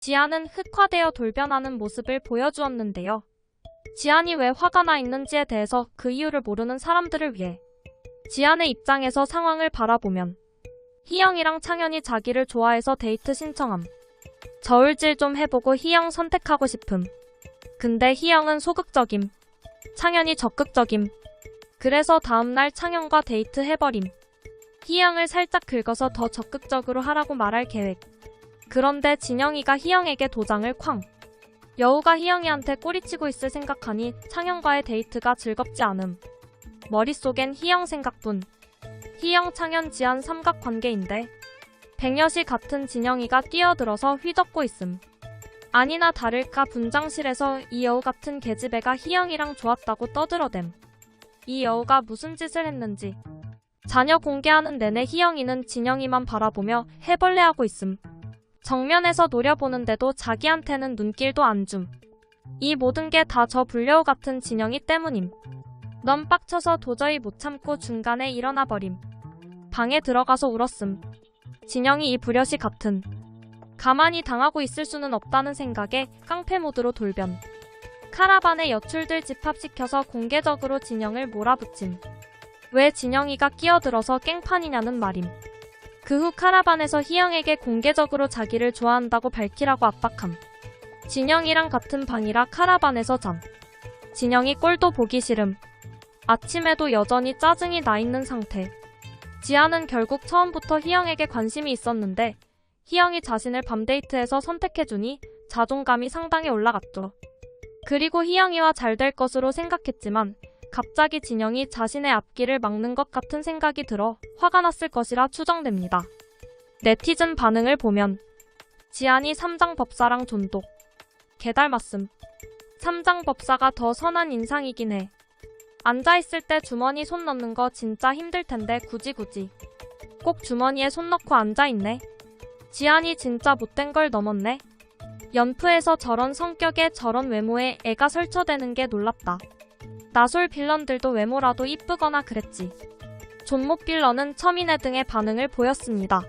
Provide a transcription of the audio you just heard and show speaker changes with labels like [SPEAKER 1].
[SPEAKER 1] 지안은 흑화되어 돌변하는 모습을 보여주었는데요. 지안이 왜 화가 나 있는지에 대해서 그 이유를 모르는 사람들을 위해 지안의 입장에서 상황을 바라보면 희영이랑 창현이 자기를 좋아해서 데이트 신청함. 저울질 좀 해보고 희영 선택하고 싶음. 근데 희영은 소극적임. 창현이 적극적임. 그래서 다음날 창현과 데이트 해버림. 희영을 살짝 긁어서 더 적극적으로 하라고 말할 계획. 그런데 진영이가 희영에게 도장을 쾅. 여우가 희영이한테 꼬리치고 있을 생각하니 창현과의 데이트가 즐겁지 않음. 머릿속엔 희영 생각뿐. 희영 창현 지한 삼각관계인데 백여시 같은 진영이가 뛰어들어서 휘젓고 있음. 아니나 다를까 분장실에서 이 여우 같은 계집애가 희영이랑 좋았다고 떠들어댐. 이 여우가 무슨 짓을 했는지. 자녀 공개하는 내내 희영이는 진영이만 바라보며 해벌레하고 있음. 정면에서 노려보는데도 자기한테는 눈길도 안 줌. 이 모든 게 다 저 불려우 같은 진영이 때문임. 넌 빡쳐서 도저히 못 참고 중간에 일어나 버림. 방에 들어가서 울었음. 진영이 이 불려시 같은. 가만히 당하고 있을 수는 없다는 생각에 깡패 모드로 돌변. 카라반의 여출들 집합시켜서 공개적으로 진영을 몰아붙임. 왜 진영이가 끼어들어서 깽판이냐는 말임. 그 후 카라반에서 희영에게 공개적으로 자기를 좋아한다고 밝히라고 압박함. 진영이랑 같은 방이라 카라반에서 잠. 진영이 꼴도 보기 싫음. 아침에도 여전히 짜증이 나 있는 상태. 지아는 결국 처음부터 희영에게 관심이 있었는데 희영이 자신을 밤데이트에서 선택해주니 자존감이 상당히 올라갔죠. 그리고 희영이와 잘 될 것으로 생각했지만 갑자기 진영이 자신의 앞길을 막는 것 같은 생각이 들어 화가 났을 것이라 추정됩니다. 네티즌 반응을 보면 지안이 삼장 법사랑 존독 개닮았음 삼장 법사가 더 선한 인상이긴 해. 앉아있을 때 주머니 손 넣는 거 진짜 힘들 텐데 굳이 굳이 꼭 주머니에 손 넣고 앉아있네. 지안이 진짜 못된 걸 넘었네. 연프에서 저런 성격에 저런 외모에 애가 설쳐대는 게 놀랍다. 나솔 빌런들도 외모라도 이쁘거나 그랬지. 존못 빌런은 첨인회 등의 반응을 보였습니다.